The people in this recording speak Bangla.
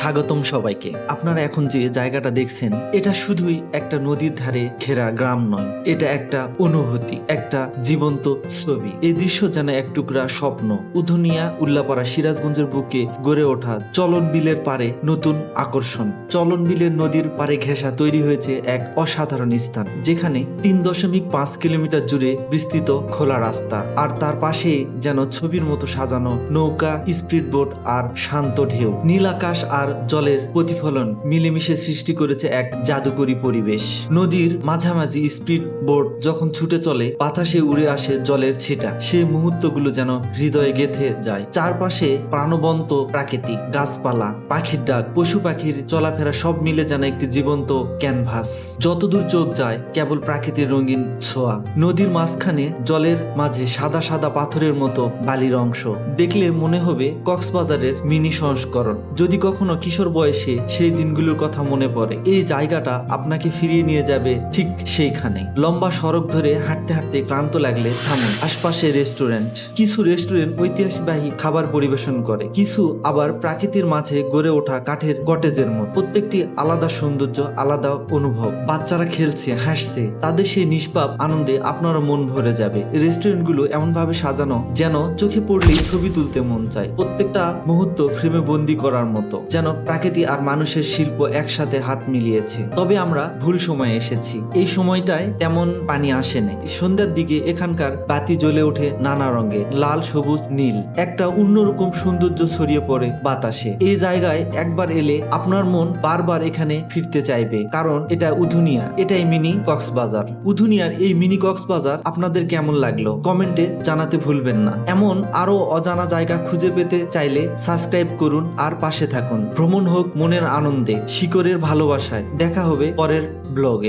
স্বাগতম সবাইকে। আপনারা এখন যে জায়গাটা দেখছেন, এটা শুধুই একটা নদীর ধারে ঘেরা গ্রাম নয়, এটা একটা অনুভূতি, একটা জীবন্ত ছবি। এই দৃশ্য যেন এক টুকরা স্বপ্ন। উধুনিয়া উল্লাপাড়া সিরাজগঞ্জের বুকে গড়ে ওঠা চলন বিলের পারে নতুন আকর্ষণ। চলন বিলের নদীর পারে ঘেঁষা তৈরি হয়েছে এক অসাধারণ স্থান, যেখানে তিন দশমিক পাঁচ কিলোমিটার জুড়ে বিস্তৃত খোলা রাস্তা, আর তার পাশে যেন ছবির মতো সাজানো নৌকা স্পিড বোট আর শান্ত ঢেউ। নীল আকাশ আর জলের প্রতিফলন মিলেমিশে সৃষ্টি করেছে এক জাদুকরী পরিবেশ। নদীর মাঝামাঝি স্পিড বোট যখন ছুটে চলে, বাতাসে উড়ে আসে জলের ছিটা। সেই মুহূর্তগুলো যেন হৃদয়ে গেথে যায়। চারপাশে প্রাণবন্ত প্রাকৃতিক গাছপালা, পাখির ডাক, পশু পাখির চলাফেরা সব মিলে যেন একটি জীবন্ত ক্যানভাস। যতদূর চোখ যায়, কেবল প্রাকৃতির রঙিন ছোঁয়া। নদীর মাঝখানে জলের মাঝে সাদা সাদা পাথরের মতো বালির অংশ। দেখলে মনে হবে কক্সবাজারের মিনি সংস্করণ। যদি কখনো কিশোর বয়সে সেই দিনগুলোর কথা মনে পড়ে। এই জায়গাটা আপনাকে ফিরিয়ে নিয়ে যাবে ঠিক সেইখানে লম্বা সড়ক ধরে হাঁটতে হাঁটতে ক্লান্ত লাগলে থামুন। আশপাশে রেস্টুরেন্ট। কিছু রেস্টুরেন্ট ঐতিহাসিকবাহী খাবার পরিবেশন করে। কিছু আবার প্রাকৃতির মাঝে গড়ে ওঠা কাঠের কটেজের মতো। প্রত্যেকটি আলাদা সৌন্দর্য, আলাদা অনুভব। বাচ্চারা খেলছে, হাসছে, তাদের সেই নিষ্পাপ আনন্দে আপনারও মন ভরে যাবে। রেস্টুরেন্টগুলো এমনভাবে সাজানো যেন চোখে পড়লেই ছবি তুলতে মন চায়। প্রত্যেকটা মুহূর্ত ফ্রেমে বন্দি করার মতো। যেন প্রাকৃতি আর মানুষের শিল্প একসাথে হাত মিলিয়েছে। তবে আমরা ভুল সময়ে এসেছি। এই সময়টায় তেমন পানি আসেনি সন্ধ্যার দিকে এখানকার বাতি জ্বলে ওঠে নানা রঙে। লাল, সবুজ, নীল। একটা অন্যরকম সৌন্দর্য ছড়িয়ে পড়ে বাতাসে। এই জায়গায় একবার এলে আপনার মন বারবার এখানে ফিরতে চাইবে। কারণ এটা উধুনিয়া। এটাই মিনি কক্সবাজার। উধুনিয়ার এই মিনি কক্সবাজার আপনাদের কেমন লাগল? কমেন্টে জানাতে ভুলবেন না। এমন আরও অজানা জায়গা খুঁজে পেতে চাইলে সাবস্ক্রাইব করুন আর পাশে থাকুন। ভ্রমণ হোক মনের আনন্দে শিকরের ভালোবাসায়। দেখা হবে পরের ব্লগে।